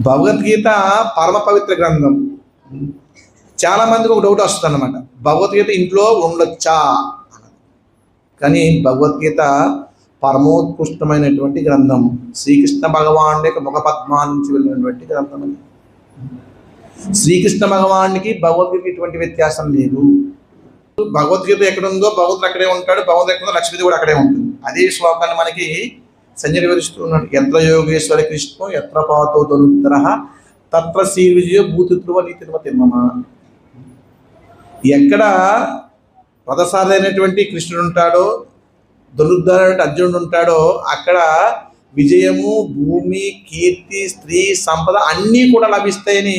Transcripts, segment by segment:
భగవద్గీత పరమ పవిత్ర గ్రంథం. చాలా మందికి ఒక డౌట్ వస్తుంది అనమాట భగవద్గీత ఇంట్లో ఉండొచ్చా? కానీ భగవద్గీత పరమోత్కృష్టమైనటువంటి గ్రంథం. శ్రీకృష్ణ భగవానుడి యొక్క ముఖ పద్మా నుంచి వెళ్ళినటువంటి గ్రంథం అది. శ్రీకృష్ణ భగవానికి భగవద్గీత ఎటువంటి వ్యత్యాసం లేదు. భగవద్గీత ఎక్కడ ఉందో భగవంతుడు అక్కడే ఉంటాడు. భగవంతుడు ఎక్కడుందో కూడా అక్కడే ఉంటుంది. అదే శ్లోకాన్ని మనకి సంజయ్ వివరిస్తూ ఎత్ర యోగేశ్వర కృష్ణం ఎత్ర పాతో తరుత్తర తత్ర శ్రీ విజయ భూతిత్రువ నీతిత్వ తిమ్మమ ఎక్కడ రథసారైనటువంటి కృష్ణుడు ఉంటాడో ధనుర్ధరైనటువంటి అర్జునుడు ఉంటాడో అక్కడ విజయము భూమి కీర్తి స్త్రీ సంపద అన్నీ కూడా లభిస్తాయని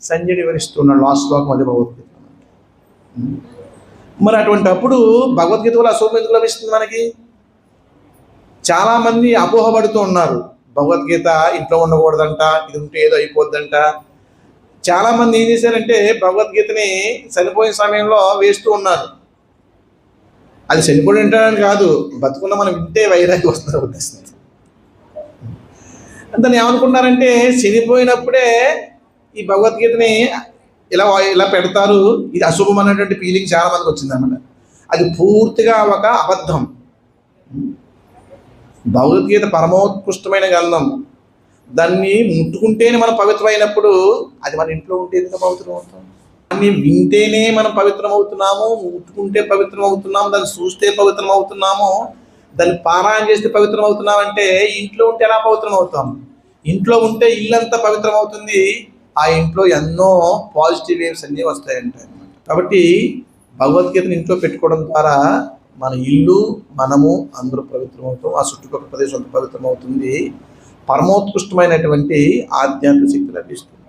సంజయుడు వివరిస్తున్నాడు లాస్ట్ శ్లోకం అదే భగవద్గీత. మరి అటువంటి అప్పుడు భగవద్గీత వల్ల అశోకం ఎందుకు లభిస్తుంది మనకి? చాలామంది అపోహపడుతూ ఉన్నారు. భగవద్గీత ఇంట్లో ఉండకూడదంట ఇది ఉంటే ఏదో అయిపోద్దంట. చాలామంది ఏం చేశారంటే భగవద్గీతని చనిపోయిన సమయంలో వేస్తూ ఉన్నారు. అది చనిపోయి వింటానని కాదు బతుకున్న మనం వింటే వైరాగ్యం వస్తుంది ఉద్దేశం దాన్ని ఏమనుకున్నారంటే చనిపోయినప్పుడే ఈ భగవద్గీతని ఇలా ఇలా పెడతారు. ఇది అశుభం అనేటువంటి ఫీలింగ్ చాలా మందికి వచ్చింది అది పూర్తిగా ఒక అబద్ధం. భగవద్గీత పరమోత్కృష్టమైన గ్రంథం. దాన్ని ముట్టుకుంటేనే మనం పవిత్రమైనప్పుడు అది మన ఇంట్లో ఉంటే ఎందుకు పవిత్రం అవుతాం? దాన్ని వింటేనే మనం పవిత్రం అవుతున్నాము ముట్టుకుంటే పవిత్రం అవుతున్నాము దాన్ని చూస్తే పవిత్రం అవుతున్నాము దాన్ని పారాయణ చేస్తే పవిత్రం అవుతున్నాం అంటే ఇంట్లో ఉంటే ఎలా పవిత్రం అవుతాం? ఇంట్లో ఉంటే ఇల్లంతా పవిత్రం అవుతుంది. ఆ ఇంట్లో ఎన్నో పాజిటివ్ వేవ్స్ అన్నీ వస్తాయంట కాబట్టి భగవద్గీతను ఇంట్లో పెట్టుకోవడం ద్వారా మన ఇల్లు మనము అందరూ పవిత్రమవుతాం ఆ చుట్టుపక్కల ప్రదేశం పవిత్రమవుతుంది. పవిత్రం అవుతుంది పరమోత్కృష్టమైనటువంటి ఆధ్యాత్మిక శక్తి లభిస్తుంది.